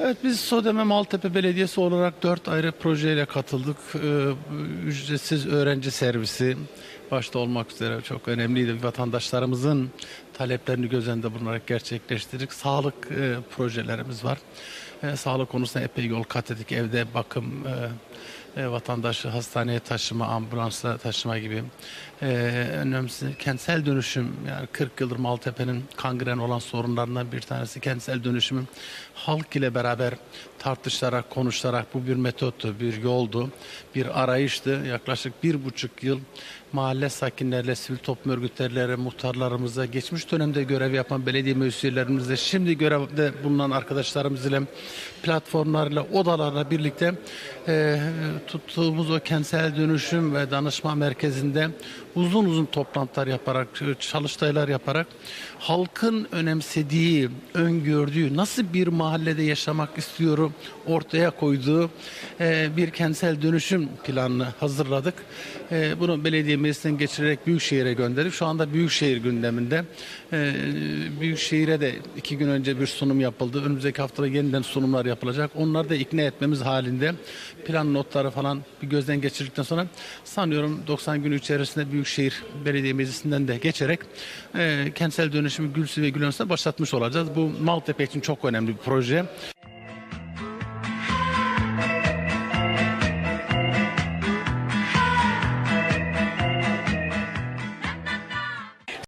Evet biz Sodeme Maltepe Belediyesi olarak dört ayrı projeyle katıldık. Ee, ücretsiz öğrenci servisi başta olmak üzere çok önemliydi. Vatandaşlarımızın taleplerini göz önünde bulunarak gerçekleştirdik. Sağlık e, projelerimiz var. E, sağlık konusunda epey yol kat ettik. Evde bakım, e, e, vatandaşı hastaneye taşıma, ambulansla taşıma gibi. E, önemli kentsel dönüşüm. Yani 40 yıldır Maltepe'nin kangren olan sorunlarından bir tanesi kentsel dönüşümün halk ile beraber tartışarak, konuşarak bu bir metottu, bir yoldu, bir arayıştı. Yaklaşık bir buçuk yıl mahalle sakinlerle, sivil toplum örgütlerle, muhtarlarımızla, geçmiş dönemde görev yapan belediye meclislerimizle, şimdi görevde bulunan arkadaşlarımız ile platformlarla, odalarla birlikte e, tuttuğumuz o kentsel dönüşüm ve danışma merkezinde uzun uzun toplantılar yaparak, çalıştaylar yaparak halkın önemsediği, öngördüğü, nasıl bir mahallede yaşamak istiyorum ortaya koyduğu e, bir kentsel dönüşüm planını hazırladık. E, bunu belediye meclisinden geçirerek Büyükşehir'e gönderdik. Şu anda Büyükşehir gündeminde. E, Büyükşehir'e de iki gün önce bir sunum yapıldı. Önümüzdeki haftada yeniden sunumlar yapılacak. Onları da ikna etmemiz halinde plan notları falan bir gözden geçirdikten sonra sanıyorum 90 gün içerisinde Büyükşehir Belediye Meclisi'nden de geçerek e, kentsel dönüşümü Gülsü ve Gülöns'e başlatmış olacağız. Bu Maltepe için çok önemli bir proje.